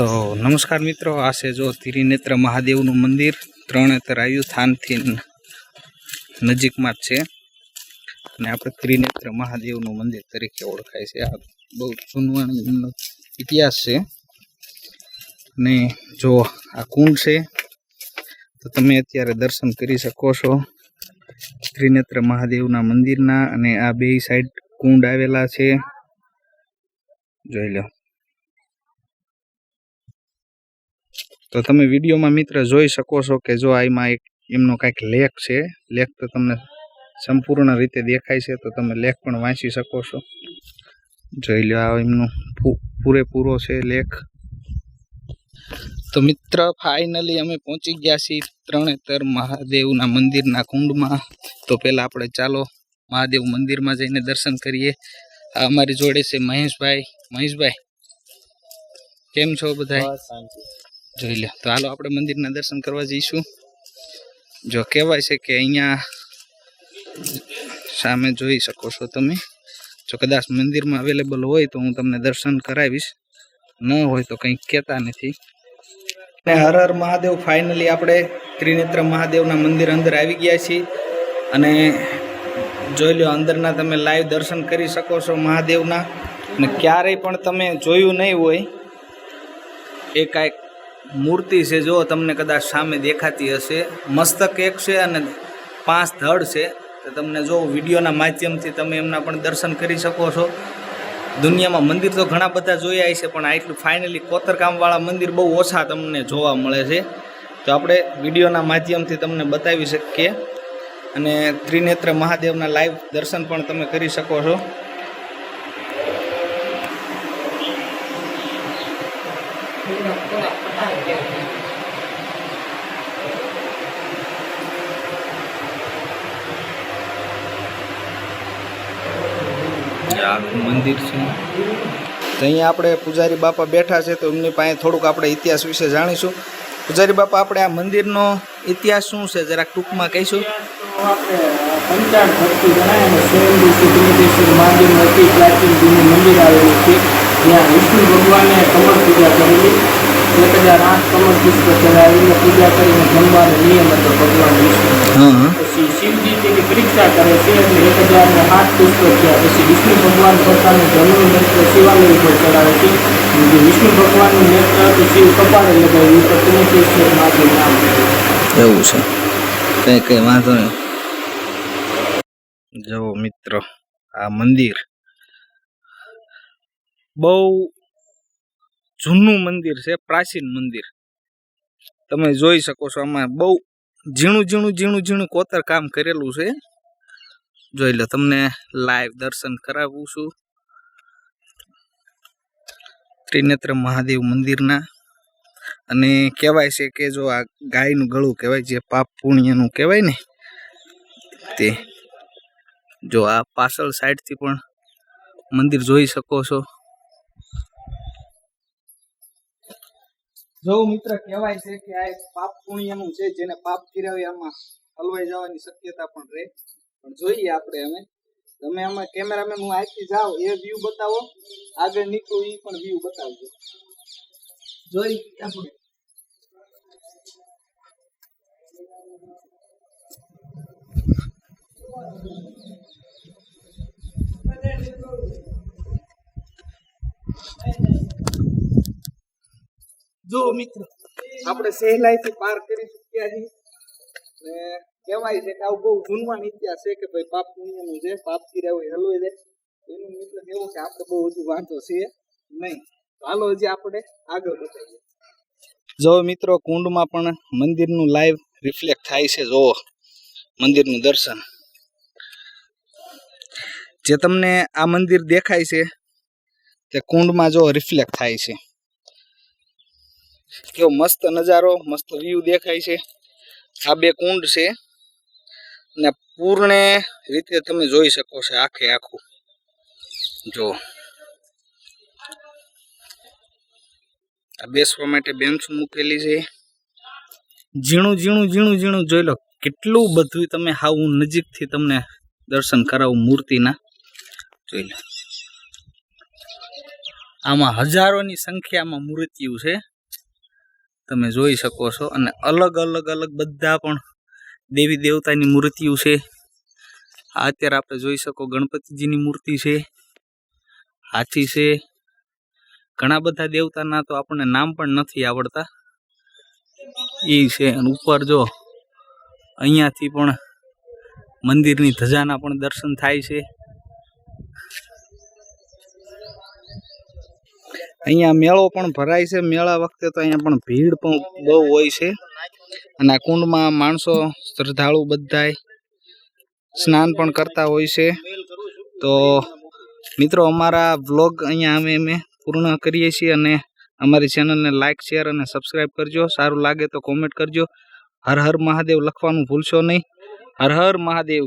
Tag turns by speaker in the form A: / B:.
A: તો નમસ્કાર મિત્રો, આ છે જો ત્રિનેત્ર મહાદેવનું મંદિર. ત્રણેતર આવ્યું સ્થાનથી નજીકમાં જ છે. અને આપણે ત્રિનેત્ર મહાદેવનું મંદિર તરીકે ઓળખાય છે. આ બહુ જૂનવાનો ઇતિહાસ છે. અને જો આ કુંડ છે, તો તમે અત્યારે દર્શન કરી શકો છો. ત્રિનેત્ર મહાદેવના મંદિરના અને આ બે સાઈડ કુંડ આવેલા છે. જોઈ લો. તો તમે વિડીયોમાં મિત્ર જોઈ શકો છો કે જો આમાં એક એમનો કાંઈક લેખ છે, લેખ તો તમને સંપૂર્ણ રીતે દેખાય છે, તો તમે લેખ પણ વાંચી શકો છો. જોઈ લો આ એમનો પૂરેપૂરો છે લેખ. તો મિત્ર, ફાઇનલી અમે પહોંચી ગયા છીએ ત્રણેતર મહાદેવના મંદિરના કુંડમાં. તો પહેલાં આપણે ચાલો મહાદેવ મંદિરમાં જઈને દર્શન કરીએ. આ અમારી જોડે છે મહેશભાઈ. મહેશભાઈ, કેમ છો બધાય? જોઈ લે તો હાલો આપણે મંદિરના દર્શન કરવા જઈશું. જો કહેવાય છે કે અહીંયા સામે જોઈ શકો છો તમે. જો કદાચ મંદિરમાં અવેલેબલ હોય તો હું તમને દર્શન કરાવીશ. ન હોય તો કંઈક કહેતા નથી. ને હર હર મહાદેવ ફાઇનલી આપણે ત્રિનેત્ર મહાદેવના મંદિર અંદર આવી ગયા છીએ. અને જોઈ લો અંદરના તમે લાઈવ દર્શન કરી શકો છો મહાદેવના. અને ક્યારેય પણ તમે જોયું નહીં હોય એ કાંઈક મૂર્તિ છે, જો તમને કદાચ સામે દેખાતી હશે. મસ્તક એક છે અને પાંચ ધડ છે. તો તમને જો વિડીયોના માધ્યમથી તમે એમના પણ દર્શન કરી શકો છો. દુનિયામાં મંદિર તો ઘણા બધા જોયા છે પણ આટલું ફાઇનલી કોતરકામવાળા મંદિર બહુ ઓછા તમને જોવા મળે છે. તો આપણે વિડીયોના માધ્યમથી તમને બતાવી શકીએ. અને ત્રિનેત્ર મહાદેવના લાઈવ દર્શન પણ તમે કરી શકો છો. આ મંદિર છે. તો અહીંયા આપણે પૂજારી બાપા બેઠા છે, તો એમની પાસે થોડુંક આપણે ઇતિહાસ વિશે જાણીશું. પૂજારી બાપા, આપણે આ મંદિરનો ઇતિહાસ શું છે, જરાક ટૂંકમાં કહીશું?
B: સ્વયંભૂ અતિ પ્રાચીન મંદિર આવેલું છે. જ્યાં વિષ્ણુ ભગવાને કમળ પૂજા કરેલી. એક હજાર આઠ કમળ પુષ્પ ચડાવીને પૂજા કરીને જમવાનો નિયમ હતો ભગવાન વિષ્ણુ પછી શિવજી તેની પરીક્ષા કરે છે એટલે એક હજાર ને આઠ પુષ્પ થયા. પછી વિષ્ણુ ભગવાન પોતાનું જમણું નેત્ર શિવાલય ઉપર ચડાવે છે. જે વિષ્ણુ ભગવાનનું નેત્ર હતું શિવ કપાળે લગાવ્યું તો ત્રિનેત્રેશ્વર મહાદેવ નામ.
A: એવું છે. કઈ કઈ વાંધો નહીં. જો મિત્રો આ મંદિર બહુ જૂનું મંદિર છે, પ્રાચીન મંદિર. તમે જોઈ શકો છો આમાં બહુ ઝીણું ઝીણું ઝીણું ઝીણું કોતર કામ કરેલું છે. જોઈ લો, તમને લાઈવ દર્શન કરાવું છું. ત્રિનેત્ર મહાદેવ મંદિરના. અને કહેવાય છે કે જો આ ગાયનું ગળું કહેવાય, જે પાપ પુણ્યનું કહેવાય ને, તે જો આ પાછળ સાઈડથી પણ મંદિર જોઈ શકો છો. જો મિત્ર કહેવાય છે કે આ એક પાપ પુણ્યનું છે, જેને પાપ કર્યા આમાં હલવાઈ જવાની શક્યતા પણ રહે. પણ જોઈએ આપણે અમે તમે આમાં કેમેરામેન હું આખી જાઓ એ વ્યૂ બતાવો. આગળ નીકળું એ પણ વ્યૂ બતાવજો. જોઈ આપણે જો મિત્ર, આપણે સહેલાઈથી પાર કરી ચૂક્યા છીએ. ને કહેવાય છે કે આવું બહુ ગુણવાન ઇતિહાસ છે કે ભાઈ પાપ પુણ્યનું છે, પાપ હોય હલવાઈ જાય. એનું મિત્ર કેવું કે આપણે બહુ હજુ વાંધો છે નહીં. હાલો હજી આપણે આગળ બતાવીએ જો મિત્રો, કુંડમાં પણ મંદિરનું લાઈવ રિફ્લેક્ટ થાય છે જો મંદિરનું દર્શન. જે તમને આ મંદિર દેખાય છે, તે કુંડમાં જો રિફ્લેક્ટ થાય છે. કેવો મસ્ત નજારો, મસ્ત વ્યૂ દેખાય છે. આ બે કુંડ છે. ને પૂર્ણ રીતે તમે જોઈ શકો છો આખે આખું. જો. આ બેસવા માટે બેન્ચ મૂકેલી છે. ઝીણું ઝીણું ઝીણું ઝીણું જોઈ લો કેટલું બધું તમે હાવ નજીકથી તમને દર્શન કરાવું મૂર્તિના. જોઈ લો. આમાં હજારોની સંખ્યામાં મૂર્તિઓ છે. તમે જોઈ શકો છો. અને અલગ અલગ અલગ બધા પણ દેવી દેવતાની મૂર્તિઓ છે. આ અત્યારે આપણે જોઈ શકો ગણપતિજીની મૂર્તિ છે. હાથી છે. ઘણા બધા દેવતાના તો આપણને નામ પણ નથી આવડતા. એ છે. અને ઉપર જો અહીંયાથી પણ મંદિરની ધજાના પણ દર્શન થાય છે. અહીંયા મેળો પણ ભરાય છે. મેળા વખતે તો અહીંયા પણ ભીડ પણ બહુ હોય છે. અને આ કુંડમાં માણસો, શ્રદ્ધાળુ બધાય સ્નાન પણ કરતા હોય છે. તો મિત્રો, અમારા વ્લોગ અહીંયા અમે અમે પૂર્ણ કરીએ છીએ અને અમારી ચેનલને લાઇક શેર અને સબસ્ક્રાઈબ કરજો. સારું લાગે તો કોમેન્ટ કરજો. હર હર મહાદેવ લખવાનું ભૂલશો નહીં. હર હર મહાદેવ.